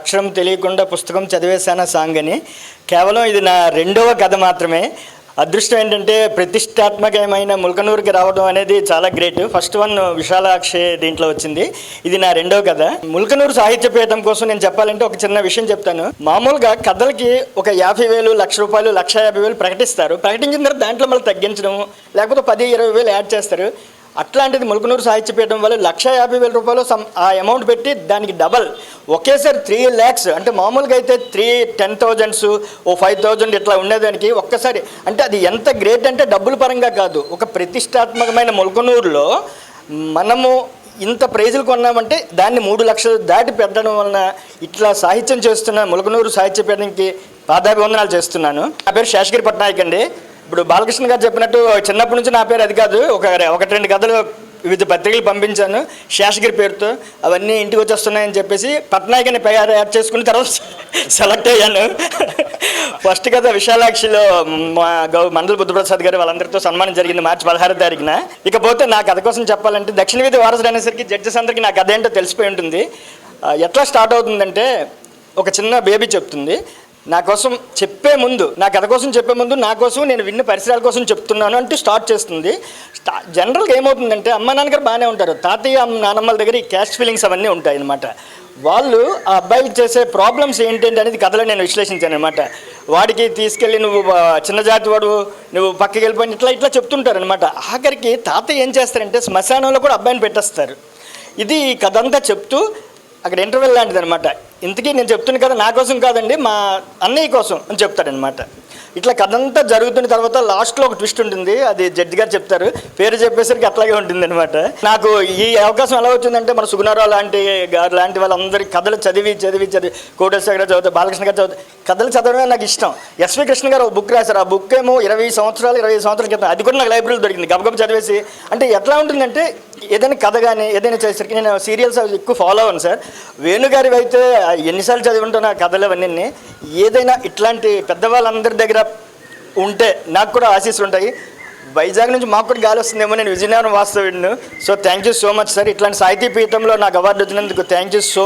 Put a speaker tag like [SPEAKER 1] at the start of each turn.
[SPEAKER 1] అక్షరం తెలియకుండా పుస్తకం చదివేశాన సాంగ్ అని కేవలం ఇది నా రెండవ కథ మాత్రమే. అదృష్టం ఏంటంటే ప్రతిష్టాత్మకమైన ముల్కనూరుకి రావడం అనేది చాలా గ్రేట్. ఫస్ట్ వన్ విశాలాక్షే దీంట్లో వచ్చింది. ఇది నా రెండవ కథ. ముల్కనూరు సాహిత్యపీఠం కోసం నేను చెప్పాలంటే ఒక చిన్న విషయం చెప్తాను. మామూలుగా కథలకి ఒక యాభై వేలు లక్ష రూపాయలు లక్ష యాభై వేలు ప్రకటిస్తారు. ప్రకటించిన తర్వాత దాంట్లో మళ్ళీ తగ్గించడం లేకపోతే పది ఇరవై వేలు యాడ్ చేస్తారు. అట్లాంటిది ములుగునూరు సాహిత్యపీఠం వల్ల లక్ష యాభై వేల రూపాయలు సమ్ ఆ అమౌంట్ పెట్టి దానికి డబల్ ఒకేసారి త్రీ ల్యాక్స్ అంటే మామూలుగా అయితే త్రీ టెన్ థౌజండ్స్ ఓ ఫైవ్ థౌజండ్ ఇట్లా ఉండేదానికి ఒక్కసారి. అంటే అది ఎంత గ్రేట్ అంటే డబ్బుల పరంగా కాదు. ఒక ప్రతిష్టాత్మకమైన ములుగునూరులో మనము ఇంత ప్రైజులు కొన్నామంటే దాన్ని మూడు లక్షలు దాటి పెట్టడం వలన ఇట్లా సాహిత్యం చేస్తున్న ములుగునూరు సాహిత్య పీఠంకి పాదాభివందనాలు చేస్తున్నాను. నా పేరు శేషగిరి పట్నాయక్ అండి. ఇప్పుడు బాలకృష్ణ గారు చెప్పినట్టు చిన్నప్పటి నుంచి నా పేరు అది కాదు. ఒక ఒకటి రెండు కథలు వివిధ పత్రికలు పంపించాను. శేషగిరి పేరుతో అవన్నీ ఇంటికి వచ్చేస్తున్నాయని చెప్పేసి పట్నాయకని పేరు యాడ్ చేసుకుని తర్వాత సెలెక్ట్ అయ్యాను. ఫస్ట్ కథ విశాలాక్షిలో మా గౌ మండల బుద్ధప్రసాద్ గారు వాళ్ళందరితో సన్మానం జరిగింది మార్చి పదహారు తారీఖున. ఇకపోతే నా కథ కోసం చెప్పాలంటే దక్షిణ వీధి వారసుడు అనేసరికి జడ్జెస్ అందరికీ నా కథ ఏంటో తెలిసిపోయి ఉంటుంది. ఎట్లా స్టార్ట్ అవుతుందంటే ఒక చిన్న బేబీ చెప్తుంది. నా కోసం చెప్పే ముందు నా కథ కోసం చెప్పే ముందు నా కోసం నేను విన్న పరిసరాల కోసం చెప్తున్నాను అంటూ స్టార్ట్ చేస్తుంది. స్టా జనరల్గా ఏమవుతుందంటే అమ్మ నాన్నగారు బాగానే ఉంటారు. తాతయ్య నానమ్మల నాన్నమ్మల దగ్గర ఈ క్యాస్ట్ ఫీలింగ్స్ అవన్నీ ఉంటాయి అనమాట వాళ్ళు ఆ అబ్బాయి చేసే ప్రాబ్లమ్స్ ఏంటంటే అనేది కథలో నేను విశ్లేషించాను అనమాట వాడికి తీసుకెళ్ళి నువ్వు చిన్న జాతి వాడు నువ్వు పక్కకి వెళ్ళిపోయి ఇట్లా ఇట్లా చెప్తుంటారు అనమాట ఆఖరికి తాతయ్య ఏం చేస్తారంటే శ్మశానంలో కూడా అబ్బాయిని పెట్టేస్తారు. ఇది ఈ కథ అంతా చెప్తూ అక్కడ ఇంటర్వెల్ లాంటిది అనమాట ఇంతకీ నేను చెప్తున్నాను కదా నా కోసం కాదండి మా అన్నయ్య కోసం అని చెప్తాడనమాట ఇట్లా కథ అంతా జరుగుతున్న తర్వాత లాస్ట్లో ఒక ట్విస్ట్ ఉంటుంది. అది జడ్జి గారు చెప్తారు. పేరు చెప్పేసరికి అట్లాగే ఉంటుంది అనమాట నాకు ఈ అవకాశం ఎలా వచ్చిందంటే మన సుగుణారావు లాంటి గారు లాంటి వాళ్ళందరి కథలు చదివి చదివి చదివి కోటేశ్వర గారు చదువుతారు బాలకృష్ణ గారు చదువుతారు కథలు చదవడమే నాకు ఇష్టం. ఎస్వి కృష్ణ గారు ఒక బుక్ రాశారు. ఆ బుక్ ఏమో ఇరవై సంవత్సరాలు ఇరవై సంవత్సరాల క్రితం. అది కూడా నాకు లైబ్రరీలో దొరికింది. గబగబ చదివేసి. అంటే ఎట్లా ఉంటుందంటే ఏదైనా కథ కానీ ఏదైనా చేసరికి నేను సీరియల్స్ అవి ఎక్కువ ఫాలో అవ్వను సార్. వేణుగారి అయితే ఎన్నిసార్లు చదివి ఉంటాను ఆ కథలు అవన్నీ ఏదైనా ఇట్లాంటి పెద్దవాళ్ళందరి దగ్గర ఉంటే నాకు కూడా ఆశీస్సులు ఉంటాయి. వైజాగ్ నుంచి మాకు కూడా గాలి వస్తుందేమో నేను Vizianagaram వాస్తవ్యుడిను. So thank you so much sir ఇట్లాంటి సాహితీ పీఠంలో నాకు అవార్డు వచ్చినందుకు థ్యాంక్ యూ సో